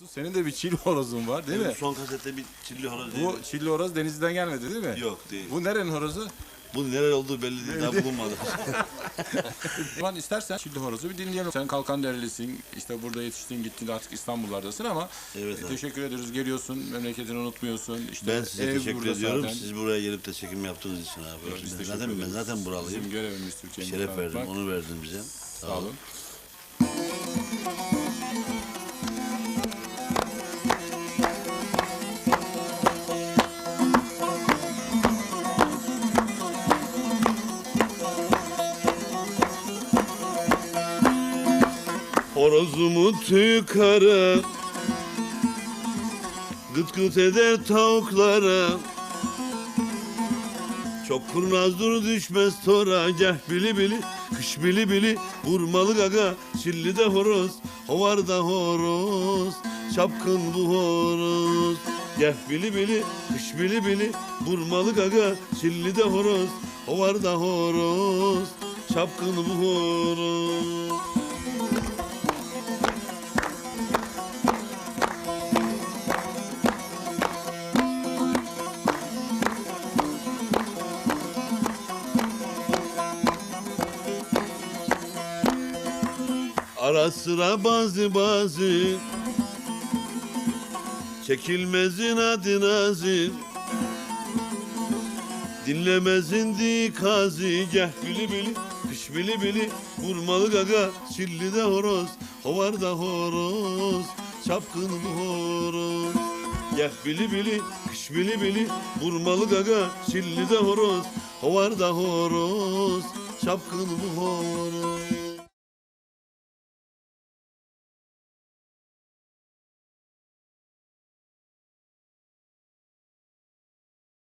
horozu. Senin de bir çil horozun var değil mi? Benim son kasette bir çilli horoz Bu çilli horoz denizden gelmedi değil mi? Yok değil. Bu nerenin horozu? Bu neler olduğu belli değil. Daha bulunmadı. Zaman istersen çilli horozu bir dinleyelim. Sen Kalkanderelisin, işte burada yetiştin gittin artık İstanbul'lardasın ama Evet e, abi. teşekkür ediyoruz. Geliyorsun, memleketini unutmuyorsun. İşte Ben size ev teşekkür burada ediyorum. zaten. Siz buraya gelip de çekim yaptığınız için abi. Biz Ben teşekkür zaten, ben ederiz. zaten buralıyım. Bizim görevimiz Türkiye'nin Şeref verdim, onu verdin bize. Sağ olun. Horozumu tüy kara Gıt gıt eder tavuklara. Çok kurnazdır düşmez tora. Geh bili bili kış bili bili. Vurmalı gaga çilli de horoz. Hovar da horoz Çapkın bu horoz. Geh bili bili kış bili bili. Vurmalı gaga çilli de horoz. Hovar da horoz Çapkın bu horoz Ara sıra bazı bazı Çekilmezin adı nazı Dinlemezin dikazı Geh bili bili kış bili bili Vurmalı gaga çilli de horoz Hovar da horoz Çapkın horoz. Geh bili bili kış bili bili Vurmalı gaga çilli de horoz Hovar da horoz Çapkın horoz